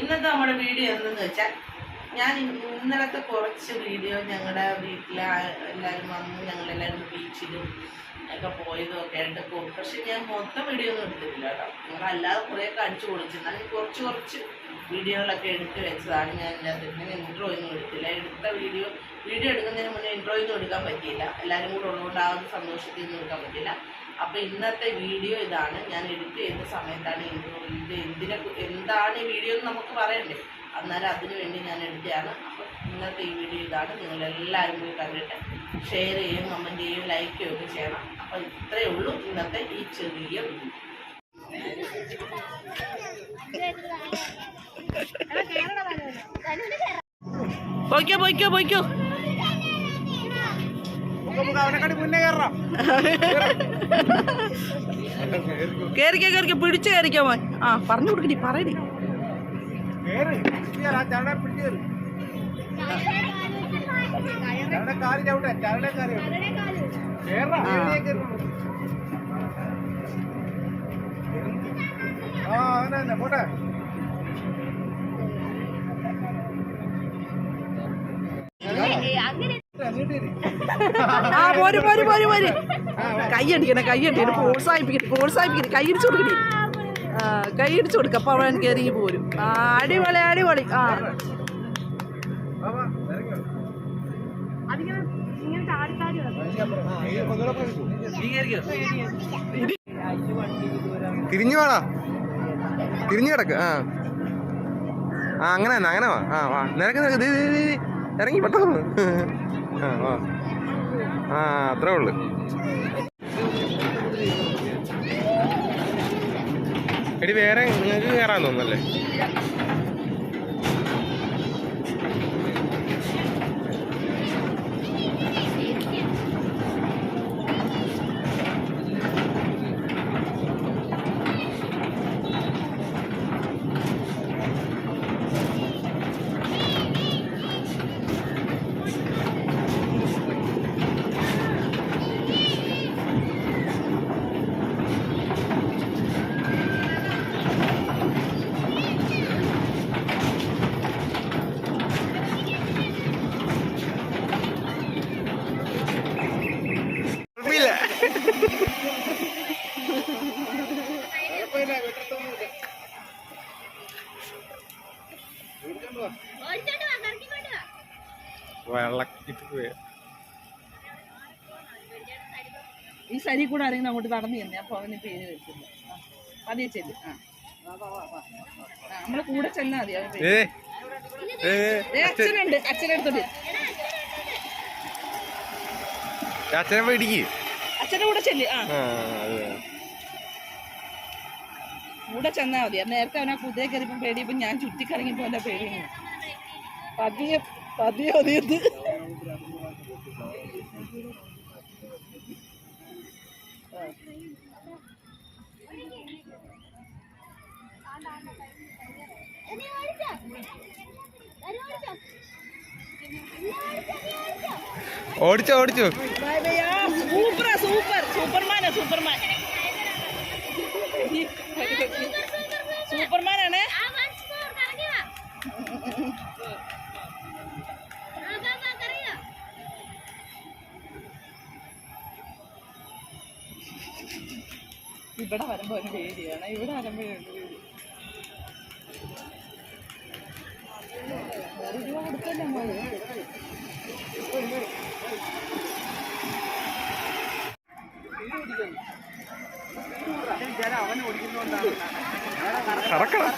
ഇന്നത്തെ നമ്മുടെ വീഡിയോ എന്തെന്ന് വെച്ചാൽ ഞാൻ ഇന്നലത്തെ കുറച്ച് വീഡിയോ ഞങ്ങളുടെ വീട്ടിലെ എല്ലാവരും വന്നു ഞങ്ങളെല്ലാവരും ബീച്ചിലും ഒക്കെ പോയതും ഒക്കെ ആയിട്ട് പോകും. പക്ഷെ ഞാൻ മൊത്തം വീഡിയോ ഒന്നും എടുത്തിട്ടില്ല കേട്ടോ. അല്ലാതെ കുറേയൊക്കെ അടിച്ചു പൊളിച്ചു. കുറച്ച് കുറച്ച് വീഡിയോകളൊക്കെ എടുത്ത് വെച്ചതാണ് ഞാൻ ഇതിനകത്ത്. ഇൻട്രോ ഒന്നും എടുത്തില്ല. എടുത്ത വീഡിയോ വീഡിയോ എടുക്കുന്നതിന് മുന്നേ ഇൻട്രോ ഒന്നും എടുക്കാൻ പറ്റിയില്ല. എല്ലാവരും കൂടെ ഉള്ളതുകൊണ്ട് ആ ഒരു സന്തോഷത്തിൽ ഒന്നും എടുക്കാൻ പറ്റില്ല അപ്പോൾ ഇന്നത്തെ വീഡിയോ ഇതാണ്. ഞാൻ എഡിറ്റ് ചെയ്യുന്ന സമയത്താണ് ഇത് എന്തിനെ എന്താണ് ഈ വീഡിയോ എന്ന് നമുക്ക് പറയണ്ടേ? അന്നേരം അതിനുവേണ്ടി വേണ്ടി ഞാൻ എടുത്തതാണ് അപ്പോൾ ഇന്നത്തെ ഈ വീഡിയോ ഇതാണ്. നിങ്ങളെല്ലാവരും പോയി കണ്ടിട്ട് ഷെയർ ചെയ്യും കമന്റ് ചെയ്യും ലൈക്ക് ചെയ്യുകയൊക്കെ ചെയ്യണം. അപ്പോൾ ഇത്രയേ ഉള്ളൂ ഇന്നത്തെ ഈ ചെറിയ വീഡിയോ. പോയിക്കോ പോയിക്കോ പോയിക്കോ. അവനെക്കാട്ടി മുന്നേ കയറാം പിടിച്ച് കയറിക്കോ മോൻ. ആ പറഞ്ഞു കൊടുക്കടി പറയടി കേറ്. ചരടെ പിടിച്ച് ആ പോര് പോര് പോര് പോര്. കൈ അടിക്കണം കൈ അടിക്കണം. പ്രോത്സാഹിപ്പിക്കണം പ്രോത്സാഹിപ്പിക്കണം. കൈ അടിച്ചു കൊടുക്കടി ആ കൈ അടിച്ചു കൊടുക്ക അപ്പൊ അവൻ കയറി പോരും. ആ അടിപൊളി അടിപൊളി. ആ. തിരിഞ്ഞു വേണോ തിരിഞ്ഞു കിടക്ക് ആ. അങ്ങനെ തന്നെ അങ്ങനെ വാ. ആ വാ. നിനക്ക് നിനക്ക്. ഇറങ്ങി പെട്ടെന്ന് ആ ആ അത്രേ ഉള്ളു. എടി വേറെ നിങ്ങൾക്ക് കയറാൻ തോന്നുന്നല്ലേ? വെള്ളക്കിട്ട് ഈ ശരി കൂടെ ആരെങ്കിലും അങ്ങോട്ട് നടന്നു തന്നെ അപ്പൊ അവന് പേര് വെക്കുന്നു പതിയെ ചെല്ല്. ആ. നമ്മൾ കൂടെ ചെല്ലാ മതി ദേ, അച്ഛനുണ്ട് അച്ഛനെടുത്തോട്ട് അച്ഛനെ പേടിക്ക് അച്ഛന്റെ കൂടെ ചെല്ല് ആ. കൂടെ ചെന്നാ മതി. നേരത്തെ അവനാ കുതിരെ കയറിയപ്പോ പേടിയപ്പോ ഞാൻ ചുറ്റിക്കറങ്ങിപ്പോ എന്റെ പേടി പതിയെ പതിയെ ഒതിയത് ഓടിച്ചോ ഓടിച്ചോ. സൂപ്പർ സൂപ്പർ സൂപ്പർമാനാ സൂപ്പർമാൻ സൂപ്പർമാനാണ് ഇവിടെ വരുമ്പോ ഒരു പേടിയാണ് ഇവിടെ വരുമ്പോഴുണ്ട് പേടി ഒരു രൂപ കൊടുക്കല്ലേ നമ്മൾ കറക്കണം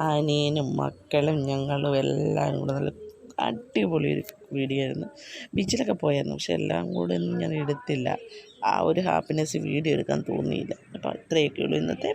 അനിയനും മക്കളും ഞങ്ങളും എല്ലാവരും കൂടെ നല്ല അടിപൊളി ഒരു വീഡിയോ ആയിരുന്നു ബീച്ചിലൊക്കെ പോയായിരുന്നു പക്ഷെ എല്ലാം കൂടെ ഒന്നും ഞാൻ എടുത്തില്ല. ആ ഒരു ഹാപ്പിനെസ് വീഡിയോ എടുക്കാൻ തോന്നിയില്ല. അപ്പോൾ അത്രയൊക്കെയുള്ളൂ ഇന്നത്തെ